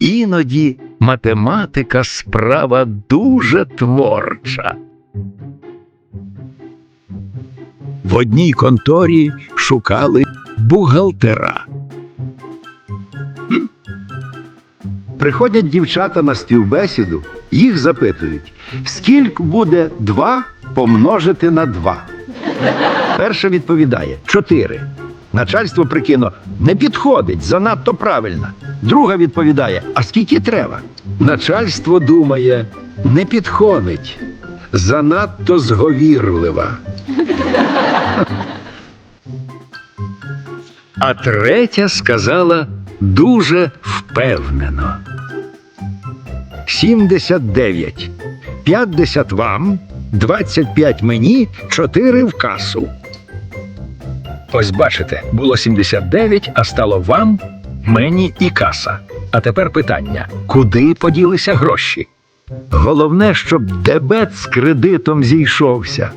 Іноді математика справа дуже творча. В одній конторі шукали бухгалтера. Приходять дівчата на співбесіду, їх запитують, скільки буде 2 помножити на 2. Перша відповідає 4. Начальство прикинуло, не підходить, занадто правильно. Друга відповідає, а скільки треба? Начальство думає, не підходить, занадто зговірлива. А третя сказала дуже впевнено. 79. 50 вам, 25 мені, 4 в касу. Ось бачите, було 79, а стало вам, мені і каса. А тепер питання: куди поділися гроші? Головне, щоб дебет з кредитом зійшовся.